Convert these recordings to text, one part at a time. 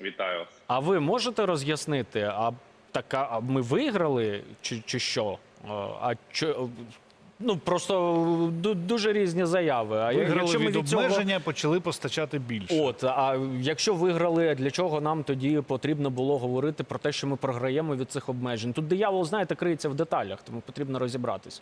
Вітаю. А ви можете роз'яснити, а така а ми виграли чи, чи що? А, чо- ну просто дуже різні заяви. А Виграли якщо ми від від цього... обмеження, почали постачати більше. От, а якщо виграли, для чого нам тоді потрібно було говорити про те, що ми програємо від цих обмежень? Тут диявол, знаєте, криється в деталях, тому потрібно розібратися.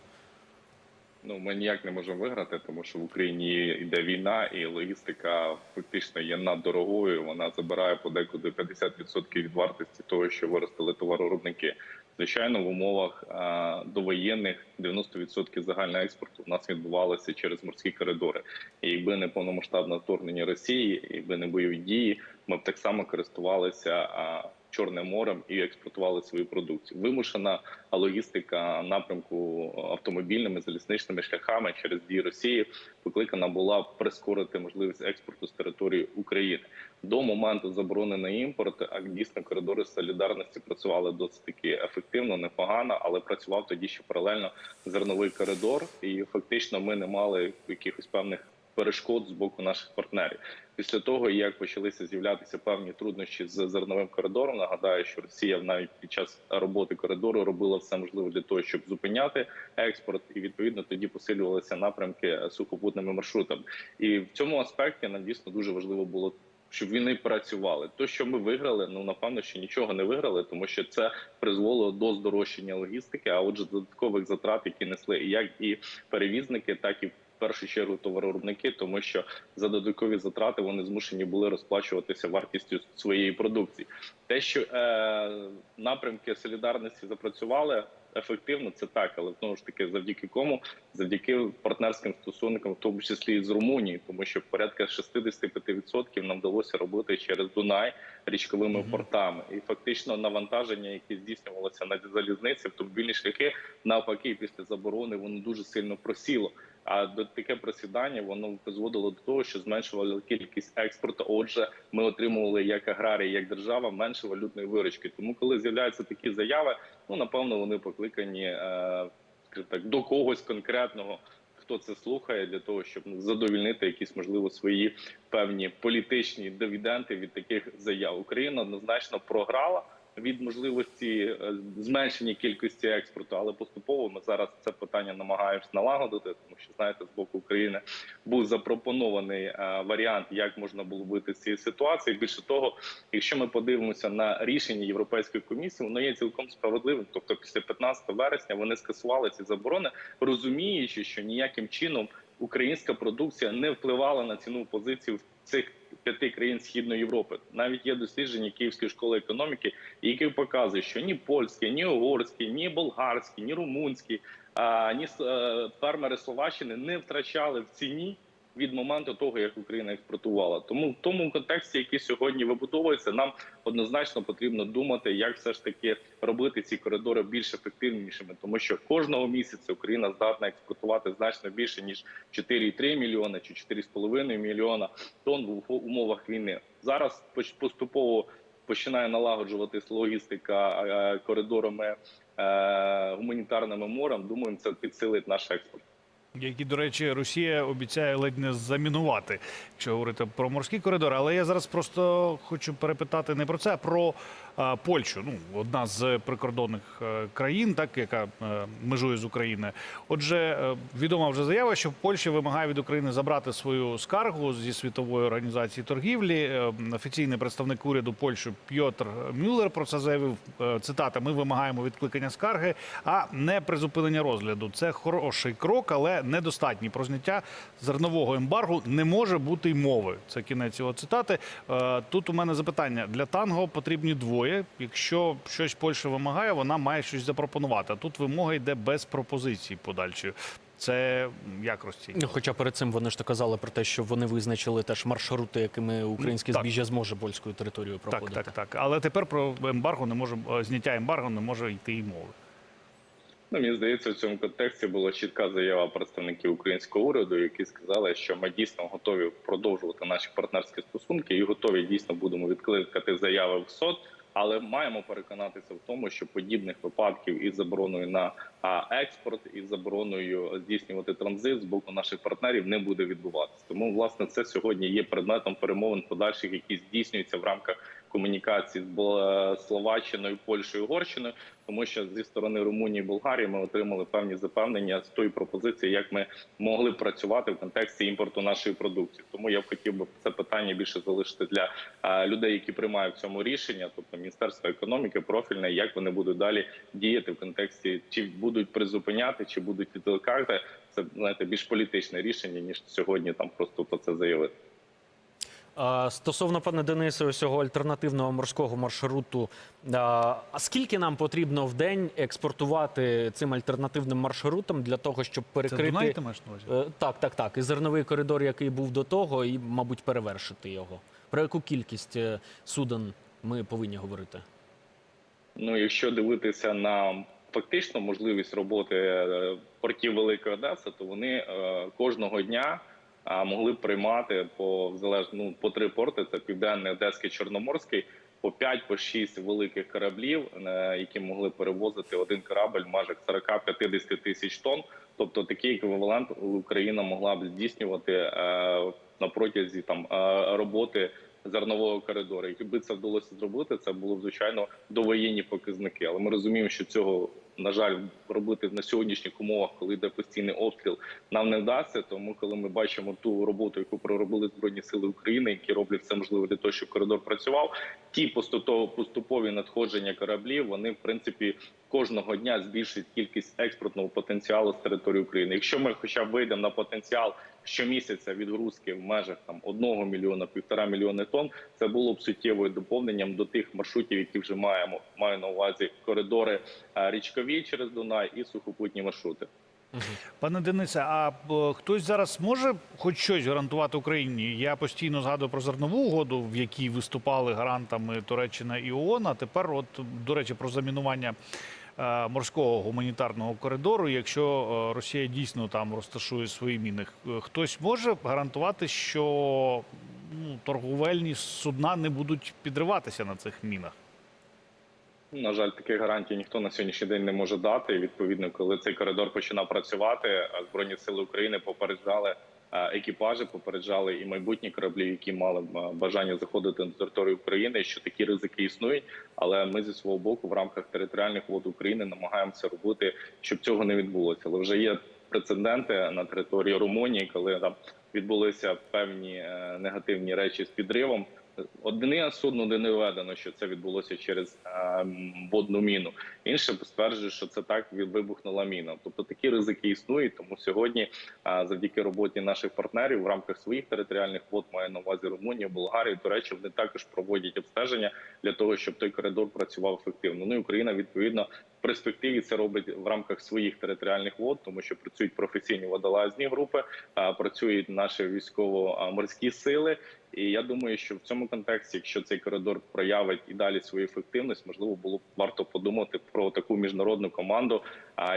Ну ми ніяк не можемо виграти, тому що в Україні йде війна, і логістика фактично є наддорогою. Вона забирає подекуди 50% від вартості того, що виростили товаровиробники. Звичайно, в умовах а, довоєнних 90% загального експорту у нас відбувалося через морські коридори. І якби не повномасштабне вторгнення Росії, якби не бойові дії, ми б так само користувалися а, Чорним морем і експортували свою продукцію. Вимушена логістика напрямку автомобільними залізничними шляхами через дії Росії покликана була прискорити можливість експорту з території України. До моменту заборони на імпорт а дійсно коридори солідарності працювали досить таки ефективно, непогано, але працював тоді ще паралельно зерновий коридор, і фактично ми не мали якихось певних перешкод з боку наших партнерів. Після того, як почалися з'являтися певні труднощі з зерновим коридором, нагадаю, що Росія навіть під час роботи коридору робила все можливе для того, щоб зупиняти експорт, і відповідно тоді посилювалися напрямки сухопутними маршрутами. І в цьому аспекті нам дійсно дуже важливо було. Щоб вони працювали, то що ми виграли, ну напевно, що нічого не виграли, тому що це призвело до здорожчання логістики, а отже, додаткових затрат, які несли як і перевізники, так і в першу чергу товаровиробники, тому що за додаткові затрати вони змушені були розплачуватися вартістю своєї продукції. Те, що е, напрямки солідарності запрацювали ефективно, це так, але знову ж таки, завдяки кому, завдяки партнерським стосункам, в тому числі і з Румунії, тому що порядка 65% нам вдалося робити через Дунай річковими портами, і фактично навантаження, яке здійснювалося на залізниці, автомобільні шляхи, навпаки, після заборони воно дуже сильно просіло. А таке просідання воно призводило до того, що зменшувала кількість експорту. Отже, ми отримували як аграрії, як держава менше валютної виручки. Тому, коли з'являються такі заяви, ну напевно вони покликані е, так до когось конкретного. Хто це слухає для того, щоб задовільнити якісь можливо свої певні політичні дивіденти від таких заяв? Україна однозначно програла від можливості е, зменшення кількості експорту, але поступово ми зараз це питання намагаємось налагодити, тому що знаєте, з боку України був запропонований е, варіант, як можна було вийти з цієї ситуації. Більше того, якщо ми подивимося на рішення Європейської комісії, воно є цілком справедливим. Тобто, після 15 вересня вони скасували ці заборони, розуміючи, що ніяким чином українська продукція не впливала на ціну позицію в цих п'яти країн Східної Європи. Навіть є дослідження Київської школи економіки, які показують, що ні польські, ні угорські, ні болгарські, ні румунські, а, ні е, фермери Словаччини не втрачали в ціні. Від моменту того, як Україна експортувала, тому в тому контексті, який сьогодні вибудовується, нам однозначно потрібно думати, як все ж таки робити ці коридори більш ефективнішими, тому що кожного місяця Україна здатна експортувати значно більше ніж 4,3 мільйони чи 4,5 мільйона тонн в умовах війни. Зараз поступово починає налагоджуватись логістика е, коридорами е, гуманітарними морем. Думаємо, це підсилить наш експорт. Які, до речі, Росія обіцяє ледь не замінувати, якщо говорити про морські коридори. Але я зараз просто хочу перепитати не про це, а про Польщу. Ну, одна з прикордонних е, країн, так яка е, межує з України. Отже, е, відома вже заява, що Польща вимагає від України забрати свою скаргу зі світової організації торгівлі. Офіційний представник уряду Польщі Пьотр Мюллер про це заявив. Цитата: Ми вимагаємо відкликання скарги, а не призупинення розгляду. Це хороший крок, але недостатній. Про зняття зернового ембаргу не може бути й мови. Це кінець його цитати. Тут у мене запитання для танго потрібні двоє. Якщо щось Польща вимагає, вона має щось запропонувати. А тут вимога йде без пропозиції подальшої. Це як розцінювати? Ну, Хоча перед цим вони ж то казали про те, що вони визначили теж маршрути, якими українське так. збіжжя зможе польською територією проходити. так, так. Але тепер про ембарго не може е, зняття ембарго не може йти й мови. Ну, мені здається, в цьому контексті була чітка заява представників українського уряду, які сказали, що ми дійсно готові продовжувати наші партнерські стосунки і готові дійсно будемо відкликати заяви в СОД. Але маємо переконатися в тому, що подібних випадків із забороною на експорт із забороною здійснювати транзит з боку наших партнерів не буде відбуватися. Тому власне це сьогодні є предметом перемовин подальших, які здійснюються в рамках комунікації з Словаччиною, Польщею, Угорщиною, тому що зі сторони Румунії і Болгарії ми отримали певні запевнення з тої пропозиції, як ми могли працювати в контексті імпорту нашої продукції. Тому я б хотів би це питання більше залишити для е, людей, які приймають в цьому рішення, тобто Міністерство економіки, профільне, як вони будуть далі діяти в контексті, чи будуть призупиняти, чи будуть відкликати. Це знаєте більш політичне рішення ніж сьогодні там просто про це заявити. Стосовно пане Денисе, ось цього альтернативного морського маршруту. а, скільки нам потрібно в день експортувати цим альтернативним маршрутом для того, щоб Це перекрити Дунай ти маєш на увазі? Е, так, так, так. І зерновий коридор, який був до того, і, мабуть, перевершити його. Про яку кількість е, суден ми повинні говорити? Ну, якщо дивитися на фактично можливість роботи е, портів Великої Одеси, то вони е, кожного дня могли б приймати по залежно ну, по три порти: це південний, одеський, чорноморський, по 5 по 6 великих кораблів, е, які могли перевозити один корабль майже 40-50 тисяч тонн. Тобто такий еквівалент Україна могла б здійснювати е, на протязі там е, роботи зернового коридору. Якби це вдалося зробити, це було б звичайно довоєнні показники. Але ми розуміємо, що цього на жаль робити на сьогоднішніх умовах, коли йде постійний обстріл, нам не вдасться. Тому, коли ми бачимо ту роботу, яку проробили збройні сили України, які роблять все можливе для того, щоб коридор працював, ті поступові надходження кораблів, вони в принципі кожного дня збільшують кількість експортного потенціалу з території України. Якщо ми, хоча б вийдемо на потенціал щомісяця відгрузки в межах там одного мільйона півтора мільйони тонн, це було б суттєвою доповненням до тих маршрутів, які вже маємо. Маю на увазі коридори е, річкові через Дунай і сухопутні маршрути. Пане Денисе, а е, хтось зараз може хоч щось гарантувати Україні? Я постійно згадую про зернову угоду, в якій виступали гарантами Туреччина і ООН. А тепер, от до речі, про замінування морського гуманітарного коридору. Якщо е, Росія дійсно там розташує свої міни, хтось може гарантувати, що ну, торговельні судна не будуть підриватися на цих мінах? На жаль, таких гарантій ніхто на сьогоднішній день не може дати. Відповідно, коли цей коридор починав працювати, збройні сили України попереджали е, екіпажі, попереджали і майбутні кораблі, які мали е, бажання заходити на територію України, що такі ризики існують. Але ми зі свого боку в рамках територіальних вод України намагаємося робити, щоб цього не відбулося. Але вже є прецеденти на території Румунії, коли там відбулися певні е, негативні речі з підривом. Одне судно не введено, що це відбулося через е, водну міну. Інше стверджує, що це так вибухнула міна. Тобто такі ризики існують. Тому сьогодні, е, завдяки роботі наших партнерів в рамках своїх територіальних вод, маю на увазі Румунію, Болгарію, Туреччину, вони також проводять обстеження для того, щоб той коридор працював ефективно. Ну і Україна відповідно в перспективі це робить в рамках своїх територіальних вод, тому що працюють професійні водолазні групи, е, працюють наші військово-морські сили. І я думаю, що в цьому контексті, якщо цей коридор проявить і далі свою ефективність, можливо, було б варто подумати про таку міжнародну команду,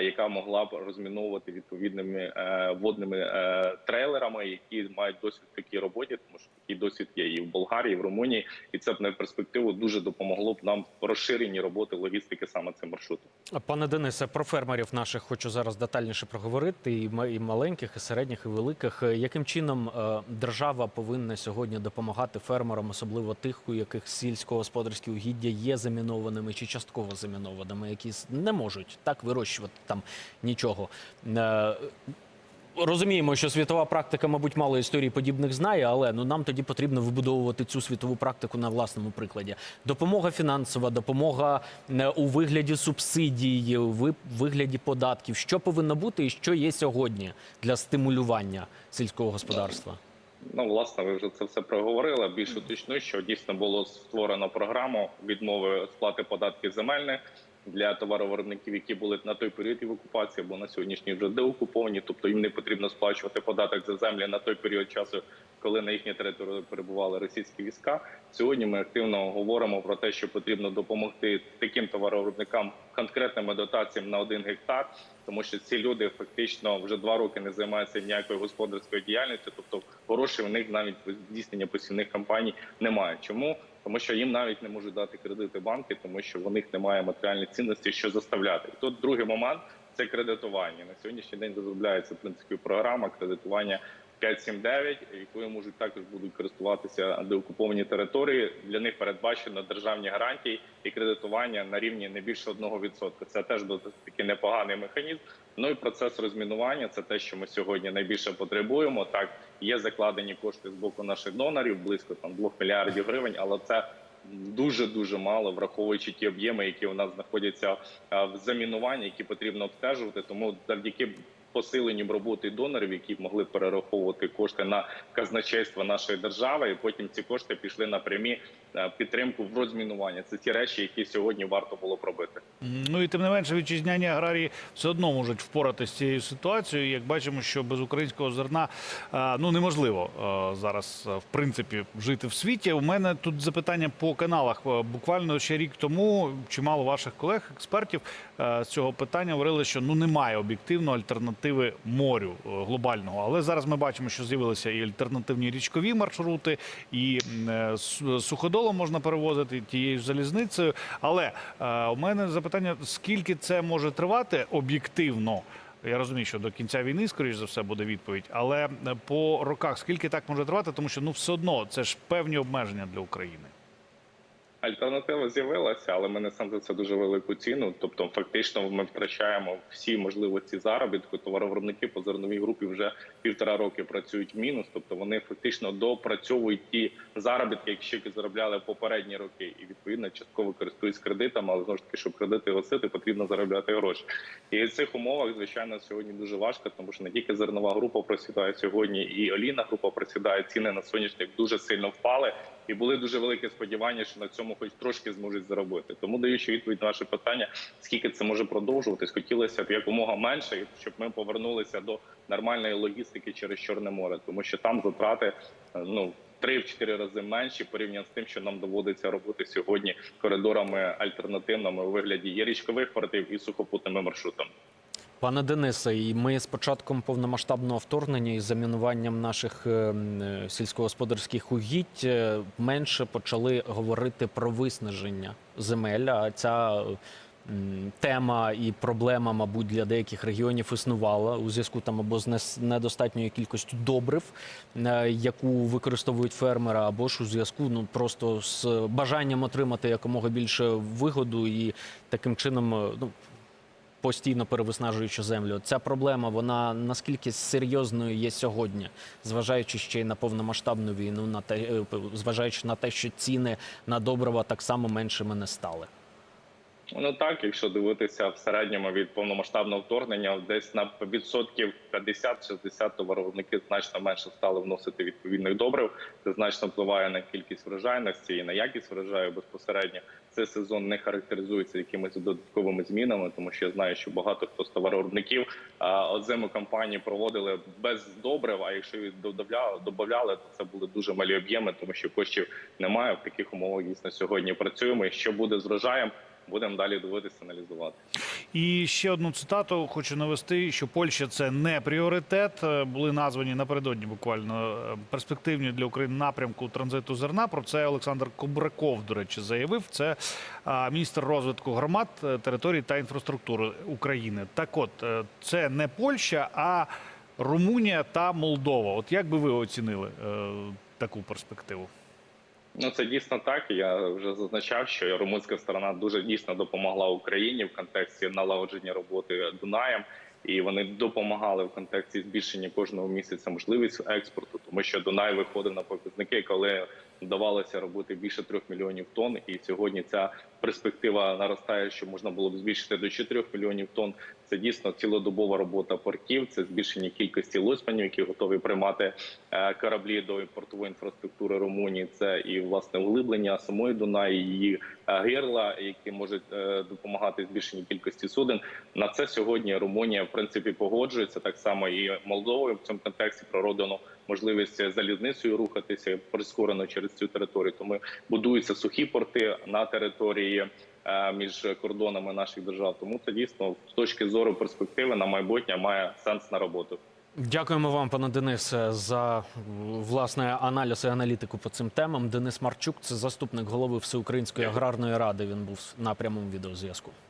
яка могла б розміновувати відповідними е, водними е, трейлерами, які мають досвід в такій роботі, тому що такий досвід є і в Болгарії, і в Румунії, і це б на перспективу дуже допомогло б нам в розширенні роботи логістики саме цим маршрутом. Пане Денисе, про фермерів наших хочу зараз детальніше проговорити, і ма- і маленьких, і середніх, і великих. Е, Яким чином держава повинна сьогодні допомагати фермерам, особливо тих, у яких сільськогосподарські угіддя є замінованими чи частково замінованими, які не можуть так вирощувати там нічого. Е, Розуміємо, що світова практика, мабуть, мало історій подібних знає, але ну нам тоді потрібно вибудовувати цю світову практику на власному прикладі. Допомога фінансова, допомога е, у вигляді субсидій, у ви- вигляді податків. Що повинно бути і що є сьогодні для стимулювання сільського господарства? Ну, власне, ви вже це все проговорили. Більш уточню, що дійсно було створено програму відмови сплати податків земельних для товаровиробників, які були на той період і в окупації, або на сьогоднішній вже деокуповані. Тобто їм не потрібно сплачувати податок за землі на той період часу, коли на їхній території перебували російські війська. Сьогодні ми активно говоримо про те, що потрібно допомогти таким товаровиробникам конкретними дотаціями на один гектар, тому що ці люди фактично вже два роки не займаються ніякою господарською діяльністю, тобто грошей у них навіть здійснення посівних кампаній немає. Чому тому що їм навіть не можуть дати кредити банки, тому що в них немає матеріальної цінності, що заставляти. І тут другий момент це кредитування. На сьогоднішній день розробляється в принципі програма кредитування 5.7.9, якою можуть також будуть користуватися деокуповані території. Для них передбачено державні гарантії і кредитування на рівні не більше 1%. Це теж таки непоганий механізм. Ну і процес розмінування це те, що ми сьогодні найбільше потребуємо. Так є закладені кошти з боку наших донорів, близько там 2 мільярдів гривень, але це дуже дуже мало, враховуючи ті об'єми, які у нас знаходяться в замінуванні, які потрібно обстежувати. Тому завдяки посиленню роботи донорів, які могли перераховувати кошти на казначейство нашої держави, і потім ці кошти пішли на прямі підтримку в розмінуванні. Це ті речі, які сьогодні варто було б робити. Ну і тим не менше, вітчизняні аграрії все одно можуть впоратися з цією ситуацією. Як бачимо, що без українського зерна ну неможливо зараз в принципі жити в світі. У мене тут запитання по каналах. Буквально ще рік тому чимало ваших колег, експертів з цього питання говорили, що ну немає об'єктивно альтернативи морю глобального. Але зараз ми бачимо, що з'явилися і альтернативні річкові маршрути, і м, е, можна перевозити тією залізницею. Але е, у мене запитання: скільки це може тривати об'єктивно? Я розумію, що до кінця війни, скоріш за все, буде відповідь. Але е, по роках скільки так може тривати, тому що ну все одно це ж певні обмеження для України. Альтернатива з'явилася, але ми несемо за це дуже велику ціну. Тобто, фактично, ми втрачаємо всі можливості заробітку. Товаровиробники по зерновій групі вже півтора роки працюють в мінус. Тобто вони фактично допрацьовують ті заробітки, які заробляли попередні роки, і відповідно частково користуються кредитами. Але знову ж таки, щоб кредити гасити, потрібно заробляти гроші. І в цих умовах, звичайно, сьогодні дуже важко, тому що не тільки зернова група просідає сьогодні, і олійна група просідає. Ціни на соняшник дуже сильно впали. І були дуже великі сподівання, що на цьому хоч трошки зможуть заробити. Тому даючи відповідь на ваше питання, скільки це може продовжуватись, хотілося б якомога менше, щоб ми повернулися до нормальної логістики через Чорне море, тому що там затрати е, ну. Три-чотири рази менші порівняно з тим, що нам доводиться робити сьогодні коридорами альтернативними у вигляді є річкових портів і сухопутними маршрутами. Пане Денисе, ми з початком повномасштабного вторгнення і замінуванням наших е, м, е, сільськогосподарських угідь е, менше почали говорити про виснаження земель. А ця тема і проблема, мабуть, для деяких регіонів існувала у зв'язку там або з недостатньою кількістю добрив, е, яку використовують фермери, або ж у зв'язку ну просто з бажанням отримати якомога більше вигоду і таким чином ну постійно перевиснажуючи землю. Ця проблема вона наскільки серйозною є сьогодні, зважаючи ще й на повномасштабну війну, на те, е, зважаючи на те, що ціни на добрива так само меншими не стали. Ну так, якщо дивитися в середньому від повномасштабного вторгнення, десь на відсотків 50-60 товаровиробники значно менше стали вносити відповідних добрив. Це значно впливає на кількість врожайності і на якість врожаю безпосередньо. Цей сезон не характеризується якимись додатковими змінами, тому що я знаю, що багато хто з товаровиробників озиму кампанії проводили без добрив. А якщо їх додавали, то це були дуже малі об'єми, тому що коштів немає. В таких умовах дійсно сьогодні працюємо. І що буде з врожаєм? Будемо далі дивитися, аналізувати. І ще одну цитату хочу навести, що Польща це не пріоритет. Е, Були названі напередодні буквально е, перспективні для України напрямку транзиту зерна. Про це Олександр Кобраков, до речі, заявив. Це міністр розвитку громад, е, територій та інфраструктури України. Так, от е, це не Польща, а Румунія та Молдова. От як би ви оцінили е, таку перспективу? Ну це дійсно так. Я вже зазначав, що румунська сторона дуже дійсно допомогла Україні в контексті налагодження роботи Дунаєм. І вони допомагали в контексті збільшення кожного місяця можливість експорту, тому що Дунай виходив на показники, коли вдавалося робити більше трьох мільйонів тонн. І сьогодні ця перспектива наростає, що можна було б збільшити до 4 мільйонів тонн. Це дійсно цілодобова робота портів, це збільшення кількості лосьманів, які готові приймати е, кораблі до портової інфраструктури Румунії. Це і власне углиблення самої Дунаї, її е, гирла, які можуть е, допомагати збільшенню кількості суден. На це сьогодні Румунія в принципі погоджується так само і Молдовою в цьому контексті прородано можливість залізницею рухатися прискорено через цю територію. Тому будуються сухі порти на території е, між кордонами наших держав. Тому це дійсно з точки зору перспективи на майбутнє має сенс на роботу. Дякуємо вам, пане Денисе, за власне аналіз і аналітику по цим темам. Денис Марчук, це заступник голови Всеукраїнської аграрної ради. Він був на прямому відеозв'язку.